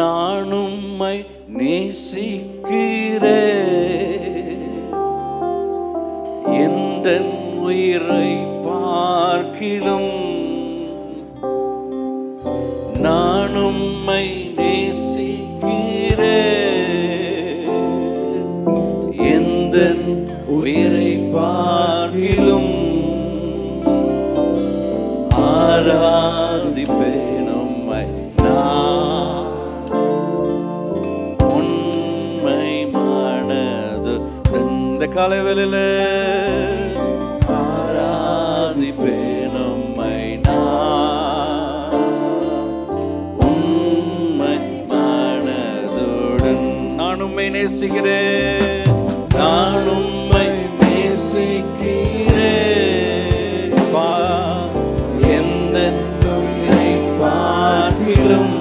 நான் உம்மை நேசிக்கிறேன். எந்த உயிரை பார்க்கிலும் நான் உம்மை இந்த காலவேளையில ஆராதிப்பேன் உம்மை நான். உண்மை மனதுடன் நான் உம்மை நேசிக்கிறேன். நான் உம்மை நேசிக்கிறேன். எந்த உயிரை பார்க்கிலும்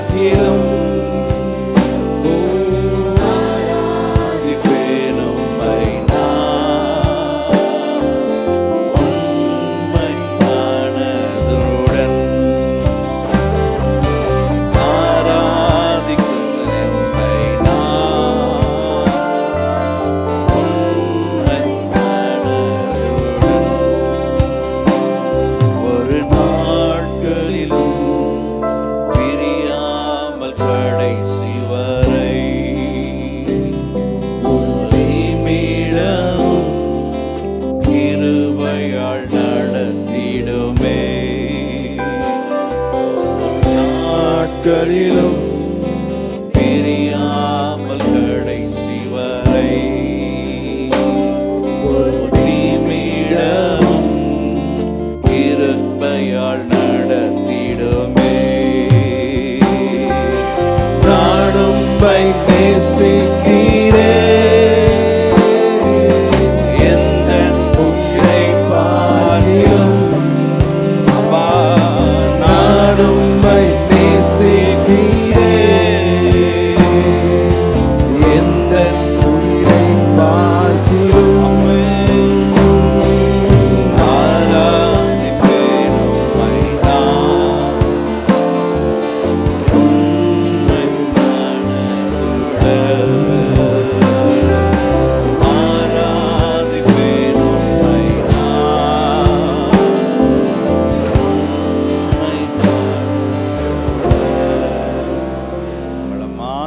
பார்க்கிலும் ஆராதிப்பேன் நாட்களிலும் பிரியாமல் கடைசி வரை மீளவும் இருப்பையால் நடத்திடுமே. நாடும் பை நேசிக்கிறே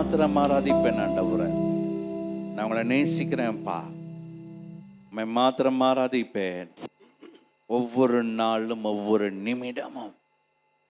மாத்திரம் ஆராதிப்பேன் ஆண்டவரை. நான் உங்களை நேசிக்கிறேன்ப்பா. உம்மை மாத்திரம் ஆராதிப்பேன் ஒவ்வொரு நாளும் ஒவ்வொரு நிமிடமும்.